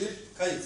bir kayıt.